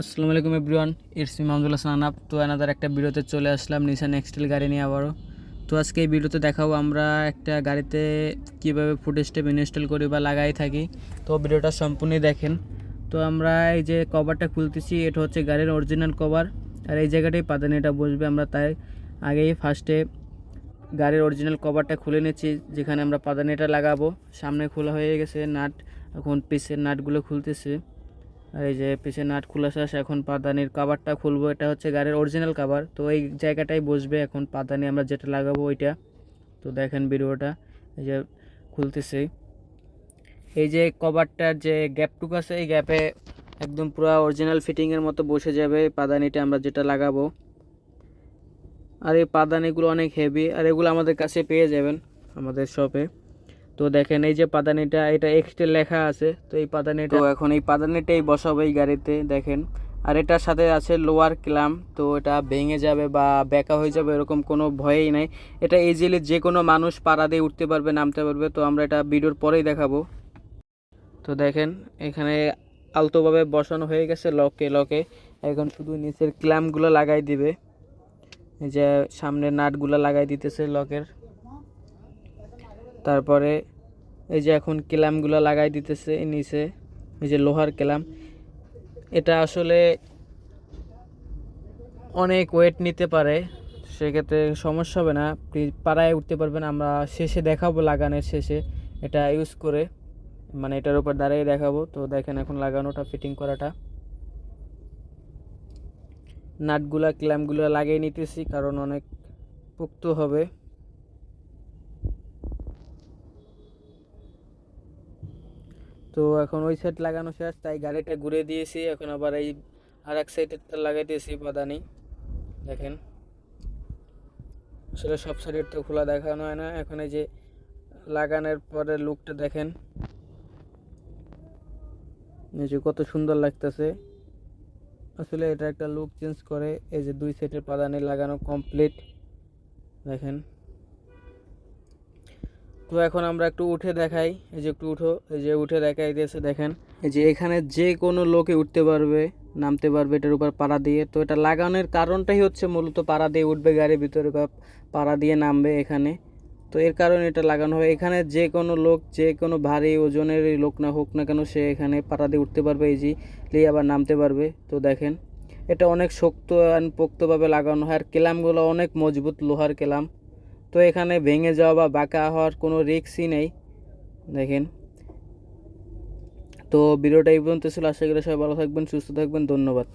আসসালামু আলাইকুম everyone it's me Hasan Anap. তো আনাদার একটা ভিডিওতে চলে আসলাম নিশান এক্সটেল গাড়ি নিয়ে আবারও। তো আজকে এই ভিডিওতে দেখাবো আমরা একটা গাড়িতে কীভাবে ফুট স্টেপ ইনস্টল করি বা লাগাই থাকি। তো ভিডিওটা সম্পূর্ণই দেখেন। তো আমরা এই যে কভারটা খুলতেছি, এটা হচ্ছে গাড়ির অরিজিনাল কভার আর এই জায়গাটাই পাদানিটা বসবে আমরা তাই আগেই ফার্স্টে গাড়ির অরিজিনাল কভারটা খুলে নিচ্ছি, যেখানে আমরা পাদানিটা লাগাবো। সামনে খোলা হয়ে গেছে নাট, এখন পিসের নাটগুলো খুলতেছে। আর এই যে পিছের নাট খোলা শেষ, এখন পাদানির কাভারটা খুলবো। এটা হচ্ছে গাড়ির অরিজিনাল কাভার তো এই জায়গাটাই বসবে এখন পাদানি, আমরা যেটা লাগাবো ওইটা। তো দেখেন ভিডিওটা, এই যে খুলতেছি। এই যে কভারটার যে গ্যাপটুকু আছে, এই গ্যাপে একদম পুরো অরিজিনাল ফিটিংয়ের মতো বসে যাবে পাদানিটা, আমরা যেটা লাগাবো। আর এই পাদানিগুলো অনেক হেভি আর এগুলো আমাদের কাছে পেয়ে যাবেন আমাদের শপে তো দেখেন এই যে পাদানিটা, এটা এক্সটেল লেখা আছে, তো এই পাদানিটা এখন এই পাদানিটাই বসাবো এই গাড়িতে, দেখেন। আর এটার সাথে আছে লোয়ার ক্লাম তো এটা ভেঙে যাবে বা বেঁকা হয়ে যাবে এরকম কোনো ভয়ই নাই। এটা ইজিলি যে কোনো মানুষ পাড়া দিয়ে উঠতে পারবে, নামতে পারবে, তো আমরা এটা ভিডিওর পরেই দেখাবো। তো দেখেন, এখানে আলতোভাবে বসানো হয়ে গেছে লকে লকে এখন শুধু নিচের ক্ল্যাম্পগুলো লাগাই দিবে। যে সামনে নাটগুলো লাগাই দিতেছে লকের তারপরে এই যে এখন ক্ল্যাম্পগুলো লাগাই দিতেছে নিচে, এই যে লোহার ক্ল্যাম্প এটা আসলে অনেক ওয়েট নিতে পারে, সেক্ষেত্রে সমস্যা হবে না। আপনি পাড়ায় উঠতে পারবেন, আমরা শেষে দেখাবো লাগানোর শেষে। এটা ইউজ করে মানে এটার উপর দাঁড়িয়ে দেখাবো। তো দেখেন এখন লাগানোটা ফিটিং করাটা। নাটগুলা ক্ল্যাম্পগুলো লাগিয়ে নিতেছি, কারণ অনেক পোক্ত হবে। তো এখন ওই সাইড লাগানো শেষ, তাই গাড়িটা ঘুরে দিয়েছি। এখন আবার এই আর এক সাইডেরটা লাগাইতেছি পাদানি দেখেন। আসলে সব সাইডের তো খোলা দেখানো হয় না। এখন এই যে লাগানোর পরে লুকটা দেখেন। এই যে কত সুন্দর লাগতেছে। আসলে এটা একটা লুক চেঞ্জ করে, এই যে দুই সেটের পাদানি লাগানো কমপ্লিট দেখেন। তো এখন আমরা একটু উঠে দেখাই, এই যে একটু উঠো, এই যে উঠে দেখাই দিয়েছে দেখেন। এই যে এখানে যে কোনো লোকে উঠতে পারবে, নামতে পারবে এটার উপর পাড়া দিয়ে। তো এটা লাগানোর কারণটাই হচ্ছে মূলত পাড়া দিয়ে উঠবে গাড়ির ভিতরে বা পাড়া দিয়ে নামবে এখানে। তো এর কারণে এটা লাগানো হয়। এখানে যে কোনো লোক, যে কোনো ভারী ওজনের লোক না হোক না কেন সে এখানে পাড়া দিয়ে উঠতে পারবে। ইজিলি আবার নামতে পারবে। তো দেখেন, এটা অনেক শক্ত আর পোক্তভাবে লাগানো হয়। আর কেলামগুলো অনেক মজবুত লোহার কেলাম। তো এখানে ভেঙে যাওয়া বা বাঁকা হওয়ার কোনো রিক্সই নেই। দেখেন। তো ভিডিওটা এই পর্যন্ত ছিল। আশা করি সবাই ভালো থাকবেন, সুস্থ থাকবেন। ধন্যবাদ।